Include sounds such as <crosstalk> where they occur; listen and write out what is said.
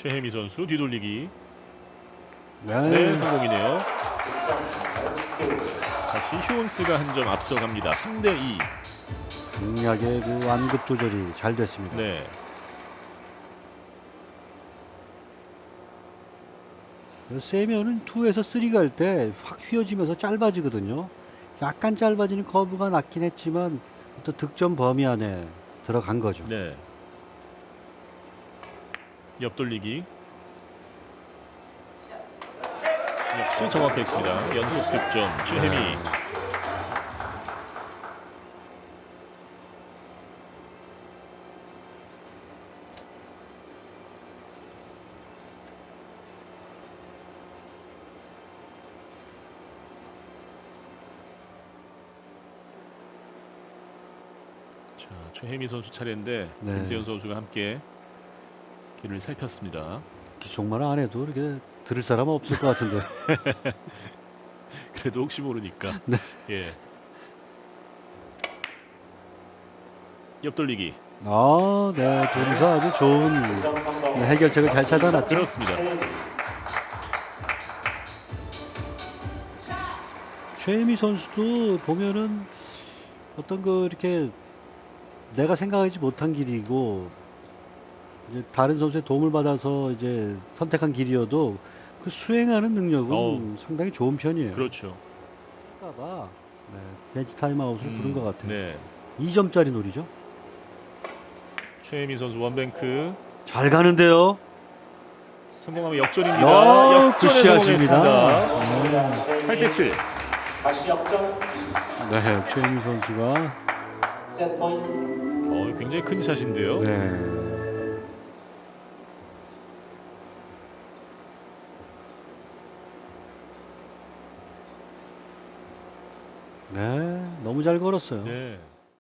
최혜미 선수 뒤돌리기. 네. 네, 성공이네요. 다시 휴온스가 한 점 앞서갑니다. 3대 2. 강약의 그 완급 조절이 잘 됐습니다. 네. 세면은 2에서 3 갈 때 확 휘어지면서 짧아지거든요. 약간 짧아지는 커브가 낮긴 했지만 또 득점 범위 안에 들어간 거죠. 네. 옆돌리기. 역시 정확했습니다. 연속 득점 최혜미. 네. 자, 최혜미 선수 차례인데 네. 김세현 선수가 함께 길을 살폈습니다. 기속만 안 해도 이렇게 들을 사람 없을 것 같은데. <laughs> 그래도 혹시 모르니까. <laughs> 네. 예. 옆돌리기. 아, 네. 둘이서 아주 좋은 네, 해결책을 잘 찾아놨죠. 그렇습니다. 최혜미 선수도 보면은 어떤 그 이렇게 내가 생각하지 못한 길이고 이제 다른 선수의 도움을 받아서 이제 선택한 길이어도 그 수행하는 능력은 어우. 상당히 좋은 편이에요. 그렇죠. 그럴까봐 네, 벤치 타임아웃을 부른 것 같아요. 네. 2점짜리 놀이죠. 최혜민 선수 원뱅크 잘 가는데요. 성공하면 역전입니다. 야, 역전에. 성공했습니다. 8대 7. 다시 역전 네, 최혜미 선수가 어, 굉장히 큰 샷인데요. 네. 네, 너무 잘 걸었어요. 네.